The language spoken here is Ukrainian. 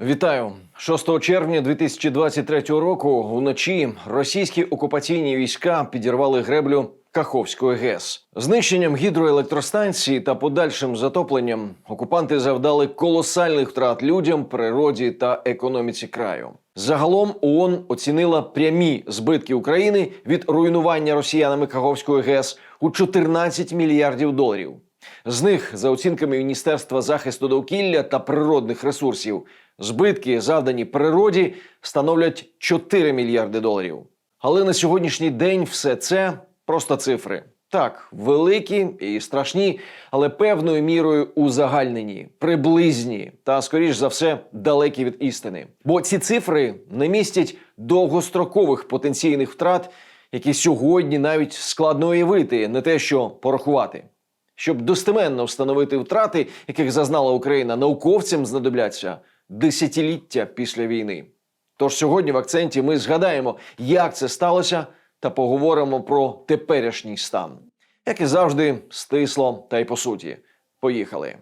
Вітаю 6 червня 2023 року. Вночі російські окупаційні війська підірвали греблю Каховської ГЕС. Знищенням гідроелектростанції та подальшим затопленням окупанти завдали колосальних втрат людям, природі та економіці краю. Загалом ООН оцінила прямі збитки України від руйнування росіянами Каховської ГЕС у 14 мільярдів доларів. З них, за оцінками Міністерства захисту довкілля та природних ресурсів, збитки, завдані природі, становлять 4 мільярди доларів. Але на сьогоднішній день все це просто цифри. Так, великі і страшні, але певною мірою узагальнені, приблизні та, скоріш за все, далекі від істини. Бо ці цифри не містять довгострокових потенційних втрат, які сьогодні навіть складно уявити, не те що порахувати. Щоб достеменно встановити втрати, яких зазнала Україна, науковцям знадобляться десятиліття після війни. Тож сьогодні в акценті ми згадаємо, як це сталося, та поговоримо про теперішній стан. Як і завжди, стисло та й по суті. Поїхали.